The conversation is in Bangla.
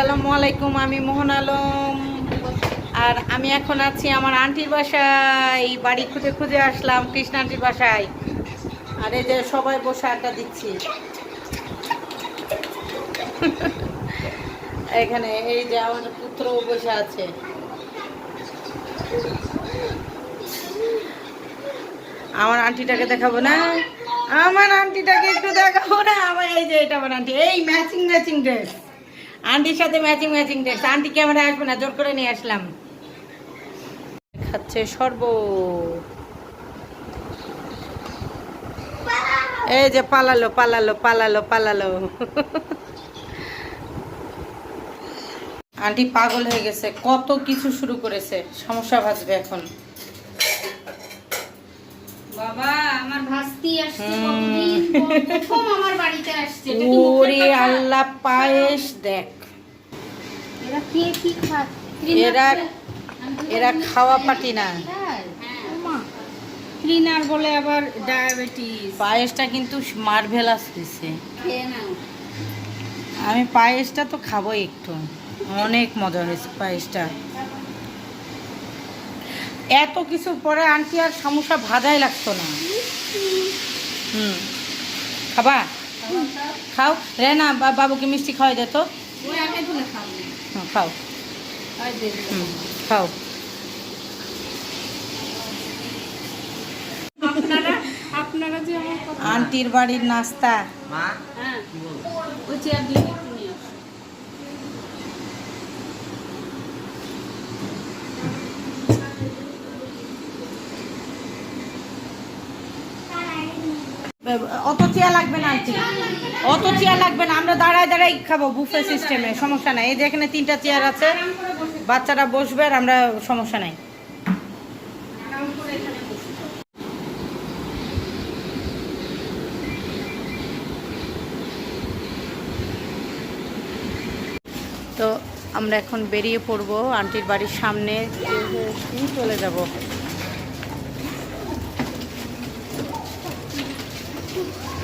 আসসালামু আলাইকুম, আমি মোহন আলম। আর আমি এখন আছি আমার আন্টির বাসায়। বাড়ি খুঁজে খুঁজে আসলাম, কৃষ্ণ আন্টির বাসায়। আর এই যে সবাই বসে আড্ডা দিচ্ছি। এখানে এই যে আমার পুত্র বসে আছে। আমার আন্টিটাকে দেখাবো না? আমার আন্টিটাকে একটু দেখাবো না? আমার এই যে এটা আমার আন্টি। এই ম্যাচিং ম্যাচিং ড্রেস। আন্টির সাথে matching matching dress aunty camera আসবে না জোর করে নিয়ে আসলাম। খাচ্ছে সর্ব এই যে পালালো পালালো পালালো পালালো। আন্টি পাগল হয়ে গেছে কত কিছু শুরু করেছে সমস্যা ভাসবে এখন। বাবা আমার ভাস্তি আসছে। কতদিন প্রথম আমার বাড়িতে আসছে। ওরে আল্লাহ পায়েস দেখ। এরা এরা- খাওয়া পাটি না। ক্লিনার বলে আবার ডায়াবেটিস। পায়েসটা কিন্তু মার্ভেলাস হয়েছে। আমি পায়েসটা তো খাব একটু। অনেক মজা হয়েছে পায়েসটা। এত কিছু পরে আন্টি আর সমস্যা ভাজাই লাগতো না। হুম। খাবা? খাও। রে না বাবুকে মিষ্টি খাওয়াই দে তো। খাও। হুম, খাও। আন্টির বাড়ির নাস্তা। হ্যাঁ ওই চেয়ার দিয়ে একটু নিয়ে আসো অত চেয়ার লাগবে না আন্টি। অত চেয়ার লাগবে না, আমরা দাঁড়ায় দাঁড়াই খাব বুফে সিস্টেমে, সমস্যা নাই। এই যে এখানে তিনটা চেয়ার আছে, বাচ্চারা বসবে আর আমরা সমস্যা নাই। তো আমরা এখন বেরিয়ে পড়ব, আন্টির বাড়ির সামনে চলে যাব। Thank you.